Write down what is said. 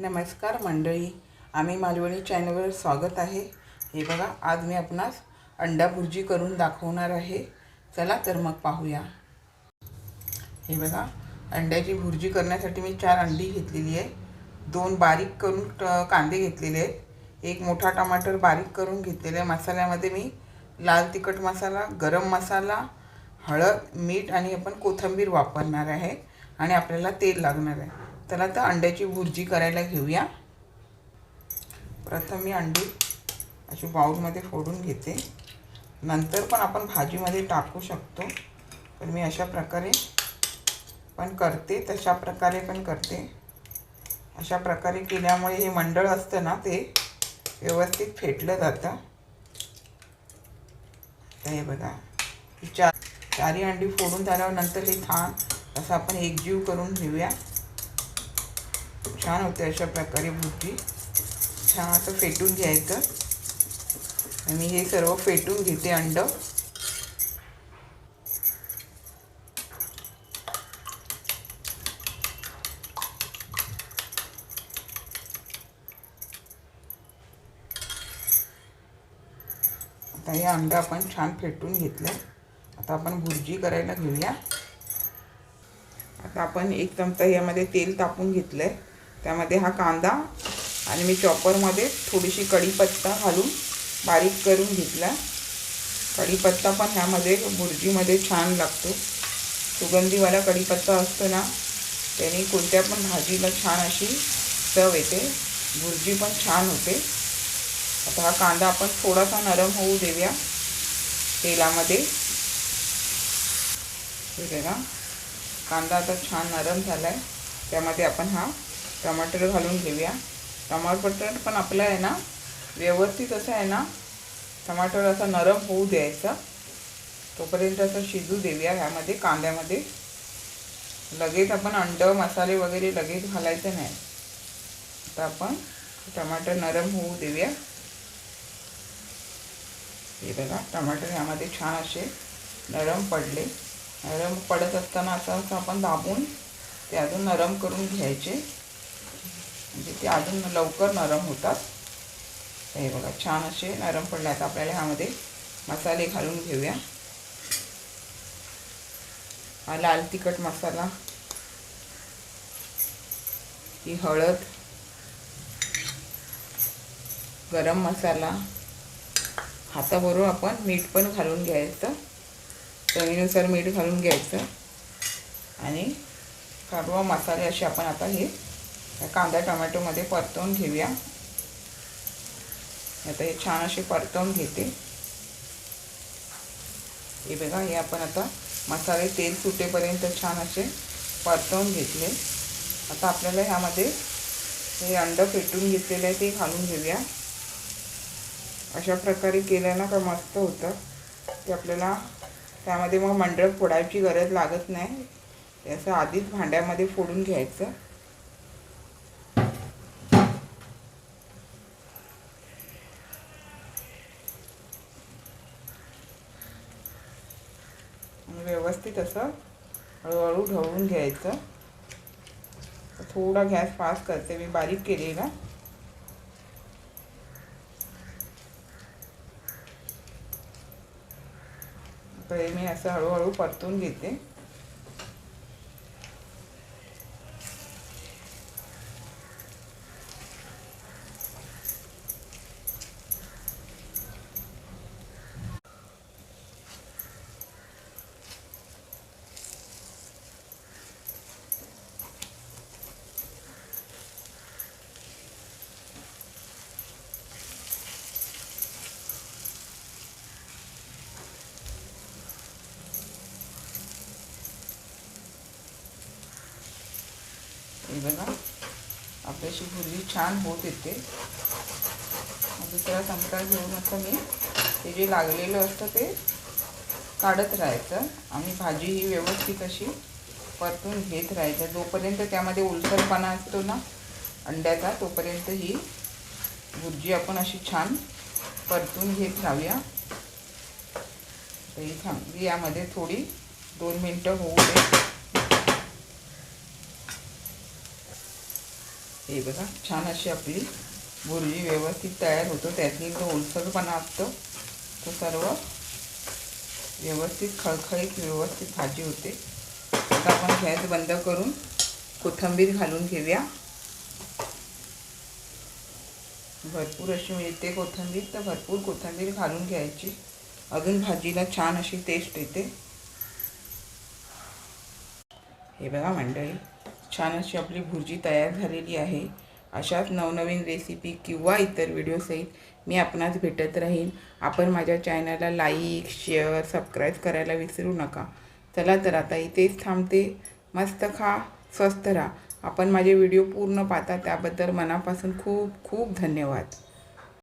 नमस्कार मंडळी आम्ही मालवणी चॅनलवर स्वागत आहे. हे बघा आज मी आपणास अंडा भुर्जी करून दाखवणार आहे. चला तर मग पाहूया. हे बघा अंड्याची भुर्जी करण्यासाठी मी चार अंडी घेतलेली आहे. दोन बारीक करून ट- कांदे घेतलेले आहेत. एक मोठा टमाटर बारीक करून घेतलेला आहे. मसाल्यामध्ये मी लाल तिखट मसाला गरम मसाला हळद मीठ आणि आपण कोथिंबीर वापरणार आहे आणि आपल्याला तेल लागणार आहे. तर आता अंड्याची भुर्जी करायला घेऊया. प्रथम मी अंडी अशी बाऊलमध्ये फोडून घेते. नंतर पण आपण भाजीमध्ये टाकू शकतो. पण मी अशा प्रकारे पण करते तशा प्रकारे पण करते. अशा प्रकारे केल्यामुळे हे मंडळ असतं ना ते व्यवस्थित फेटलं जातं. तर हे बघा चार चारी अंडी फोडून झाल्यावर नंतर हे छान असं आपण एकजीव करून घेऊया. छान होते अशा प्रकारे बुद्धी छान असं फेटून घ्यायचं. आणि हे सर्व फेटून घेते अंड. आता हे अंड आपण छान फेटून घेतलं. आता आपण भुर्जी करायला घेऊया. आता आपण एक चमचा यामध्ये तेल तापून घेतलं आहे त्यामध्ये हा कांदा आणि मी चॉपरमध्ये थोडीशी कढीपत्ता घालून बारीक करून घेतला. कढीपत्ता पण ह्यामध्ये भुर्जीमध्ये छान लागतो. सुगंधीवाला कढीपत्ता असतो ना त्याने कोणत्या पण भाजीला छान अशी चव येते. भुर्जी पण छान होते. आता हा कांदा आपण थोडासा नरम होऊ देऊया तेलामध्ये. ठीक आहे कांदा आता छान नरम झाला आहे त्यामध्ये आपण हा टमाटर घालून घेऊया. टमाटर पण आपलं आहे ना व्यवस्थित असं आहे ना टमाटर असा नरम होऊ द्यायचा. तोपर्यंत असं शिजू देऊया ह्यामध्ये कांद्यामध्ये. लगेच आपण अंड मसाले वगैरे लगेच घालायचं नाही. आता आपण टमाटर नरम होऊ देऊया. हे बघा टमाटर ह्यामध्ये छान असे नरम पडले. नरम पडत असताना असं असं आपण दाबून ते अजून नरम करून घ्यायचे. म्हणजे ते अजून लवकर नरम होतात. हे बघा छान असे नरम पडले आहेत. आपल्याला ह्यामध्ये मसाले घालून घेऊया. हा लाल तिखट मसाला. ही हळद. गरम मसाला. हाताबरोबर आपण मीठ पण घालून घ्यायचं. चवीनुसार मीठ घालून घ्यायचं. आणि सर्व मसाले असे आपण आता हे कांदा टोमॅटोमध्ये परतवून घेऊया. आता हे छान असे परतवून घेते. हे बघा हे आपण आता मसाले तेल सुटेपर्यंत छान असे परतवून घेतले. आता आपल्याला ह्यामध्ये हे अंड फेटून घेतलेलं आहे ते घालून घेऊया. अशा प्रकारे केलं ना का मस्त होतं. ते आपल्याला त्यामध्ये मग मंडळ फोडायची गरज लागत नाही. ते असं आधीच भांड्यामध्ये फोडून घ्यायचं. व्यवस्थित असं हळूहळू ढवळून घ्यायचं. थोडा गॅस फास्ट करते मी बारीक केलेला. मी असं हळूहळू परतून घेते. हे बघा आपल्याशी भुर्जी छान होत येते दुसरा चमचा घेऊन असं मी ते जे लागलेलं असतं ते काढत राहायचं. आणि भाजी ही व्यवस्थित अशी परतून घेत राहायचं. जोपर्यंत त्यामध्ये उलसरपणा असतो ना अंड्याचा तोपर्यंत ही भुर्जी आपण अशी छान परतून घेत राहूया. तर ही थांबली यामध्ये थोडी दोन मिनटं होऊ दे. हे बघा छान अशी आपली भुर्जी व्यवस्थित तयार होतो. त्यातली जो ओलसरपणा असतो तो सर्व व्यवस्थित खळखळीत व्यवस्थित भाजी होते. आता आपण गॅस बंद करून कोथिंबीर घालून घेऊया. भरपूर अशी मिळते कोथिंबीर तर भरपूर कोथिंबीर घालून घ्यायची. अजून भाजीला छान अशी टेस्ट येते. हे बघा मंडळी छान अशी आपली भुर्जी तयार झालेली आहे. अशाच नवनवीन रेसिपी किंवा इतर व्हिडिओसहित मी आपणास भेटत राहीन. आपण माझ्या चॅनलला लाईक शेअर सबस्क्राईब करायला विसरू नका. चला तर आता इथेच थांबते. मस्त खा स्वस्थ राहा. आपण माझे व्हिडिओ पूर्ण पाहता त्याबद्दल मनापासून खूप खूप धन्यवाद.